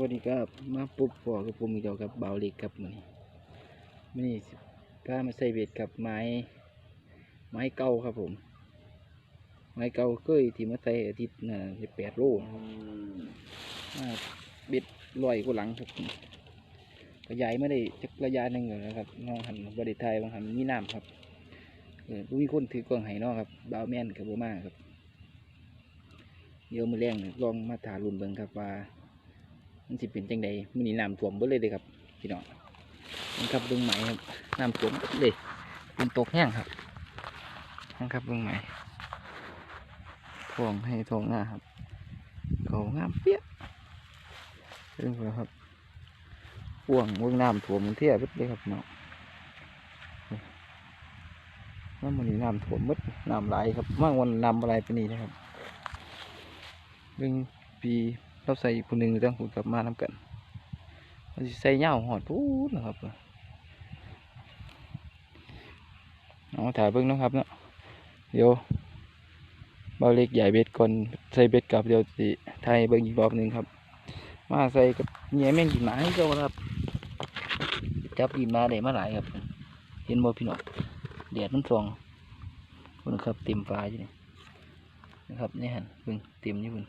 วัสดีครับมาปุ๊บพอกับผมอีกแล้วครับเบาเล็กครับมันมันนี่สิพามาใส่เบ็ดกับไม้ ไม้เก่าครับผม ไม้เก่าเคยที่มาใส่อาทิตย์น่ะแปดโลเบ็ดลอยกูหลังครับขยายไม่ได้จักระยะหนึ่งแล้วนะครับน้องหันบริไทยบางหันมีน้ำครับเออมีคนถือกล้องไห้นอครับบาวแมนกับโบมาครับเดี๋ยวมือแรงลองมาถารุ่นเบิ่งครับว่า มันสิเป็นจังใดมันนี่น้ำท่วมเบิดเลยเลยครับพี่น้องนี่ครับเบิ่งไหมครับน้ำท่วมเลยเป็นตกแห้งครับนะครับเบิ่งไหมท่วงให้ท่วงหน้าครับเขางามเปี้ยเรื่องแล้วครับพ่วงเบิ่งน้ำท่วมเที่ยเบิดเลยครับพี่น้องน้ำมันนี่น้ำท่วมมดน้ำไหลครับมากวันน้ำอะไรไปนี่นะครับเรื่องปี เราใส่อีกคนหนึ่งต้องคุยกลับมานำกันเราใส่เหย้าหอดพูดนะครับเอาถ่ายเบิ้งเนาะครับเนาะเดี๋ยวเบาเล็กใหญ่เบ็ดก่อนใส่เบ็ดกลับเดี๋ยวสิถ่ายเบิ้งอีกรอบหนึ่งครับ มาใส่กับเหนียแม่งกินมาให้เจ้าครับจับกินมาได้มาหลายครับ เห็นบ่พี่น้องแดดมันส่องคุณครับเต็มฟ้าอยู่นี่นะครับนี่หันเบิ่งเต็มอยู่เบิ่ง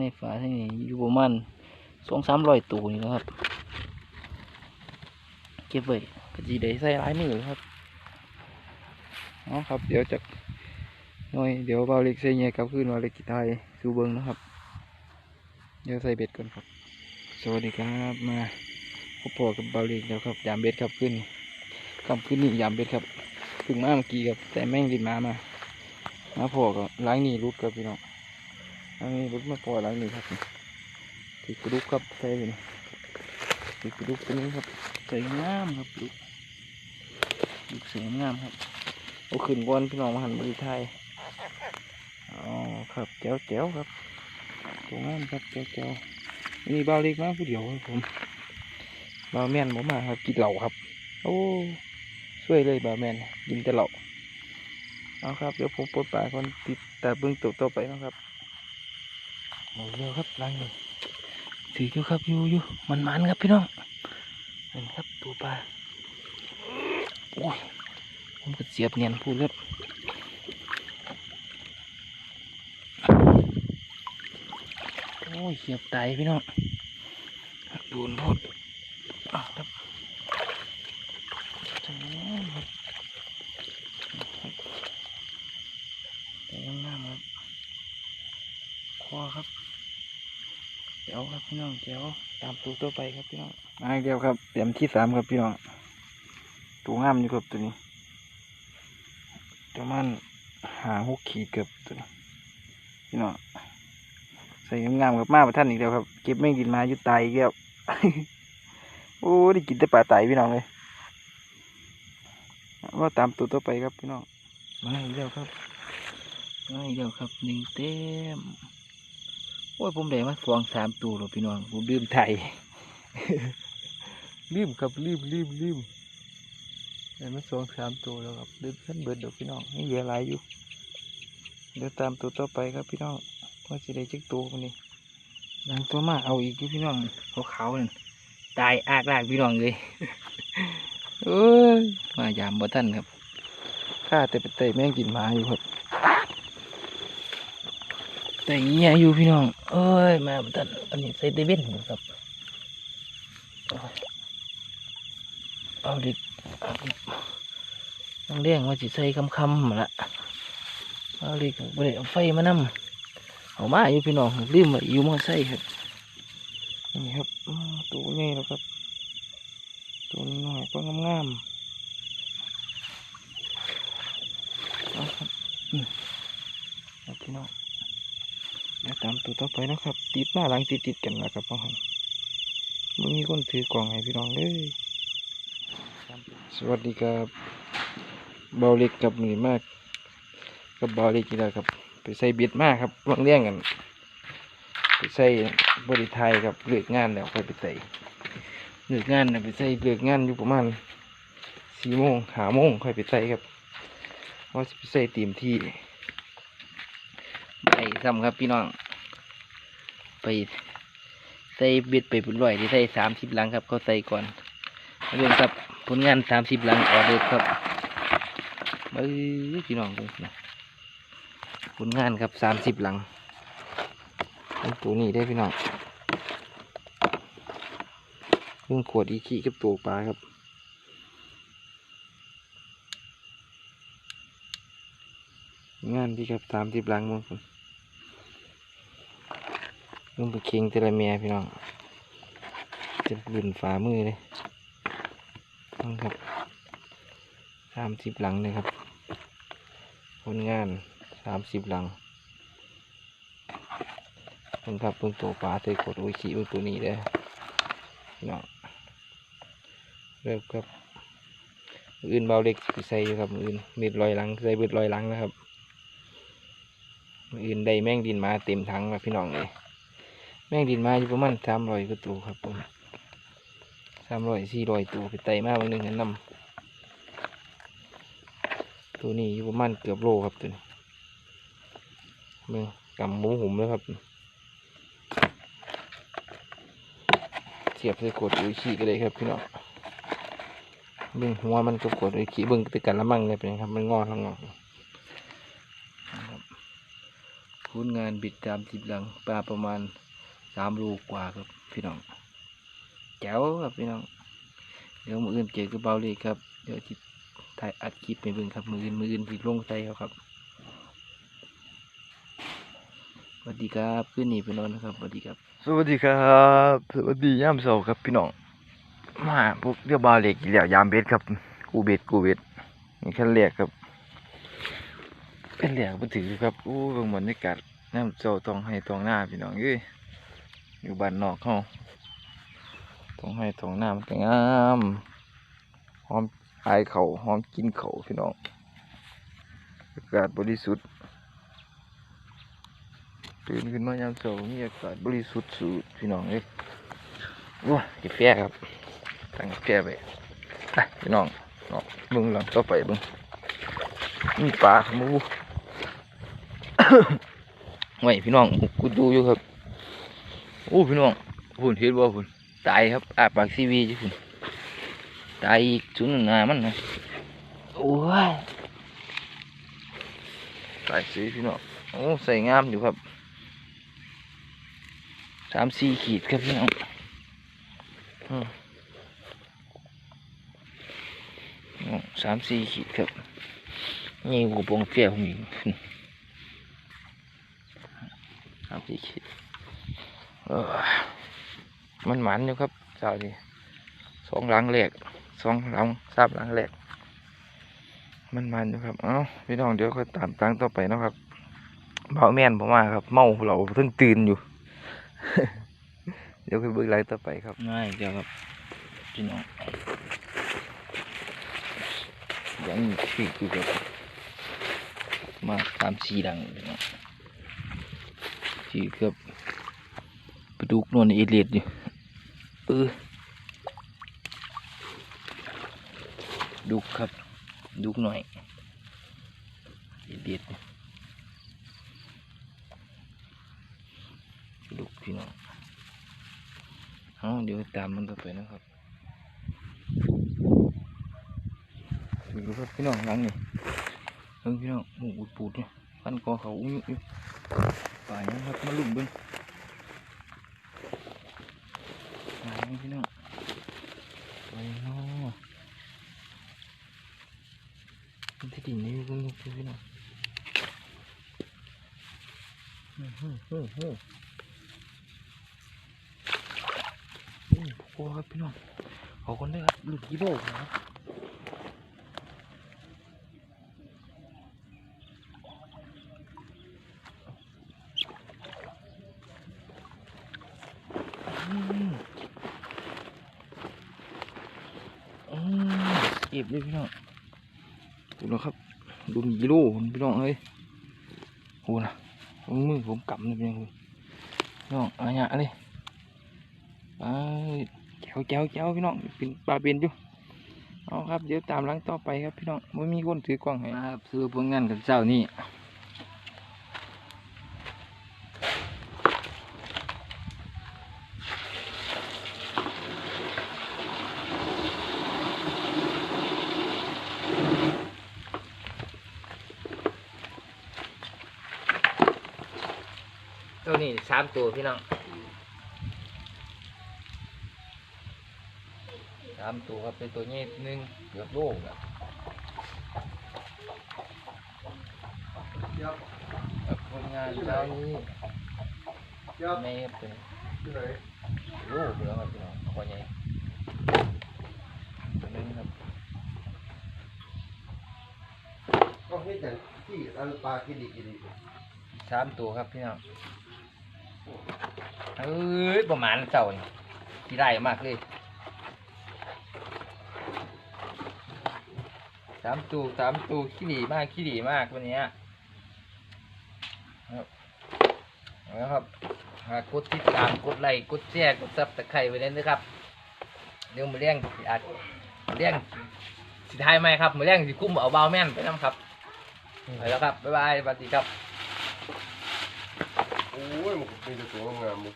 ในฝาที่นี่อยู่ประมาณสองสามร้อยตัวนี่นะครับ เก็บไว้ก็จีได้ใส่หลายมือครับเอาครับ เดี๋ยวจะน่อยเดี๋ยวเบาเล็กใส่เงี้ยกลับขึ้นเบาเล็กกีไทยสูเบิงนะครับ เดี๋ยวใส่เบ็ดก่อนครับ สวัสดีครับมาพบพอกับเบาเล็กแล้วครับยามเบ็ดครับขึ้นคำขึ้นนี่ยามเบ็ดครับเพึ่งมาเมื่อกี้ครับแต่แม่งดินมามามาพอก็ล้างนี่รุดครับพี่น้อง อันนี้รถมาปล่อยหลังนี้ครับติดกระดูกครับใส่ไปนี่ติดกระดูกตัวนี้ครับใส่งามครับลูกลูกเสียงงามครับเอาขึ้นก้อนพี่น้องมาหันบริไทยอ๋อครับแจ๋วแจ๋วครับตัวงามครับแจ๋วแจ๋วนี่เบาเล็กมากผู้เดียวครับผมเบาแม่นผมมาครับกินเหล้าครับ โอ้ช่วยเลยเบาแม่นกินแต่เหล้าเอาครับเดี๋ยวผมปลดปลาคนติดแต่เบื้องตัวต่อไปนะครับ หมดเร็วครับลังนี่ถืออยู่ครับอยู่อยู่มันมันครับพี่น้องนี่ครับตัวปลาโอ้ยผมก็เสียบเนียนพูดครับโอ้ยเสียบตายพี่น้องโดนโทษอ้าวครับจังครับครับแต่ยังงามครับ คอครับเดี๋ยวครับ พี่น้องเดี๋ยวตามตัวตัวไปครับพี่น้องมาอีกแล้วครับเตรียมที่สามครับพี่น้องตัวงามอยู่ครับตัวนี้ประมาณหาหกขีดเกือบตัวนี้พี่น้องใส่งามๆกับมาประท่านอีกแล้วครับ เก็บไม่กินมาอยู่ตายอีกแล้วโอ้ได้กินแต่ปลาไตพี่น้องเลยว่าตามตัวตัวไปครับพี่น้องมาอีกแล้วครับมาอีกแล้วครับหนึ่งเต็ม โอ้ยผมได้มาสองสามตัวแล้วพี่น้องผมลืมไทยลืมครับลืมลืมลืมได้มาสองสามตัวแล้วครับลืมขั้นเบิดเดี๋ยวพี่น้องให้เหลือหลายอยู่เดี๋ยวตามตัวต่อไปครับพี่น้องว่าสิได้จักตัวคนนี้หลังตัวมาเอาอีกพี่น้องเขาเขาๆนั่นตายอากลากพี่น้องเลยเอ้ยมายามบ่ทันครับข้าแต่ไปเตะแม่งกินมาอยู่ครับ แต่เงี้ยอยู่พี่น้อง เอ้ย มาบ่ทันอันนี้ใส่เตเว่นครับเอาดิเอาดิต้องเลี้ยงว่าสิใส่คำคำละเอาดิบ่ได้เอาไฟมานำเอามาอยู่พี่น้องลืมไว้อยู่มอไซค์ครับนี่ครับตัวใหญ่แล้วครับตัวน้อยก็งามๆเอาครับอืมพี่น้อง เดี๋ยวตามตัวต่อไปนะครับ ติดหน้าหลังติดติดกันนะครับพ่อครับมันมีคนถือกล่องให้พี่น้องเลย สวัสดีครับเบาเล็กกับหนีมาก กับเบาเล็กกีฬาครับ ไปใส่เบ็ดมากครับวางเลี้ยงกัน ไปใส่บริไทยครับเลือกงานแล้วค่อยไปใส่เลือกงานนะไปใส่เลือกงานอยู่ประมาณสี่โมงหาโมงค่อยไปใส่ครับว่าจะไปใส่เตียมที่ ไปซ้ำครับพี่น้อง ไปใส่เบ็ดไปเป็นร้อยที่ใส่สามสิบลังครับเขาใส่ก่อนมาเรื่องครับผลงานสามสิบลังออเดอร์ครับเอ้ยพี่น้องดูนะผลงานครับสามสิบลังตัวนี้ได้พี่น้องเรื่องขวดอีขี้กับตัวปลาครับงานที่ครับสามสิบลังมั้ง ลุงไปเคียงเตละเมียพี่น้องจะบุนฝ่ามือเลยต้องครับสามสิบหลังเลยครับผลงานสามสิบหลังเป็นครับเพิ่งตัวปลาเตยกดอุ้ยขี้อุ้ยตัวนี้เลยพี่น้องเริ่มครับอื่นเบาเล็กใส่อยู่ครับอื่นเม็ดลอยหลังใส่เบ็ดลอยหลังนะครับอื่นได้แมงดินมาเต็มถังแล้วพี่น้องเลย แมงดินมาอยู่ประมาณสามร้อยกว่าตัวครับผมสามร้อยสี่ร้อยตัวไปไต่มาบางหนึ่งนั้นนำตัวนี้อยู่ประมาณเกือบโลครับตัวนี้เมืองกำหมูหุ่มแล้วครับเสียบใส่ขวดอุ้ยขี้ก็เลยครับพี่น้องเบิ่งหัวมันกับขวดอุ้ยขี้เบิ่งติดกันละมั่งเลยเป็นไงครับ มันงอทั้งงอผลงานบิดตามสิบหลังปลาประมาณามโลกกว่าครับพี่น้องแจ๋วครับพี่น้องเดี๋ยวมืออื่นเจอกับเบาเลยครับเดี๋ยวจิถ่ายอัดคลิปไปเบิ่งครับ มืออื่นมืออื่นที่ลงใจเขาครับสวัสดีครับขึ้นนี่ไปนอนนะครับสวัสดีครับ สวัสดีครับสวัสดียามเช้าครับพี่น้องมาพวกเรียบบาเล็กอีกแล้วยามเบ็ดครับ กูเบ็ดกูเบ็ดนี่ขั้นแรกครับขั้นแรกมาถือครับอู้เบิ่งบรรยากาศน้ำเจ้าต้องให้ตองหน้าพี่น้องเอ้ย อยู่บ้านนอกเขาต้องให้ตองหน้ามันก็งามหอมอายเขาหอมกินเขาพี่น้องอากาศบริสุทธิ์ตื่นขึ้นมายามเช้ามีอากาศบริสุทธิ์สุดพี่น้องเอ้ยว้ากาแฟครับตั้งกาแฟไปไปพี่น้องเนาะเบิ่งหลังต่อไปเบิ่งมีปลาหมูไว้พี่น้องกูดูอยู่ครับ อ้พี่น้องพุ่นเห็นบ่พุ่นตายครับอาปากซีวีจ้ะพุ่นตายอีกชุดหนึ่งามันนะโอ้ยตายสิพี่น้องโอ้ใส่งามอยู่ครับสามสี่ขีดครับพี่น้องสามสี่ขีดครับนี่กูปองเฟี้ยผมอีกสามสี่ขีด มันหมันอยู่ครับเจ้านี่สองหลังแรกสองหลังสามหลังแรกมันมันอยู่ครับ เอ้าพี่น้องเดี๋ยวค่อยตามตังต่อไปเนาะครับเบาแม่นผมว่าครับ เมาเราเพิ่งตื่นอยู่ เดี๋ยวไปเบิ่งไลน์ต่อไปครับง่ายเดียวครับพี่น้องยังมีขีดอยู่ครับมาตามสีดังพี่น้องสีเกือบปลา ดุกนวลเอเลียดอยู่เออดุกครับ ดุกหน่อยเอเลียดดุกพี่น้องเอาเดี๋ยวตามมันต่อไปนะครับดูครับพี่น้องหลังนี่เฮ้ยพี่น้องหมูปูดเนี่ยพันคอเขาอุ้ยอุ้ยป่ายนะครับมาลุ่มเบิ้ง ป่พี่น้องไปเนาะมันที่ดินนี่เบิ้งพี่น้องเฮ้ยเฮ้ยเฮ้ยเฮ้ยโอ้ครับพี่น้องเอคนด้วยครับหลุดกี่โลครับอืมอืมเก็บด้วยพี่น้องดูนะครับดูกิโลพี่น้องเอ้ยโหนะมือผมกำเลยพี่น้องพี่น้องอะไรเนี่ยเลยแจ้วแจ้วแจ้วพี่น้องเป็นปลาเป็นอยู่เอาครับเดี๋ยวตามหลังต่อไปครับพี่น้องไม่มีคนถือกล้องให้ครับซื้อผลงานกันเจ้านี่ ตัวนี้สามตัวพี่น้องสามตัวครับเป็นตัวนี้หนึ่งเกือบโลแล้วครับผลงานเช้านี้ไม่เป็นโลกแล้วครับพี่น้องขอใหญ่ตัวนึงครับก็ให้แต่ที่อันปลากินดีกินดีสามตัวครับพี่น้อง เอ้ยประมาณเจ้านี่ที่ได้มากเลยสามตัวสามตัวขี้ดีมากขี้ดีมากวันนี้ยครับเอาละครับกดติดตามกดไลค์กดแชร์กดซับตะไคร้ไว้เลยนะครับเดี๋ยวมาเลี้ยงอาจเลี้ยงสิทายไหมครับมาเลี้ยงสิคุ้มเอาเบาแม่นไปน้ำครับไปแล้วครับบ๊ายบายสวัสดีครับโอ้ยมันเป็นตัวงาม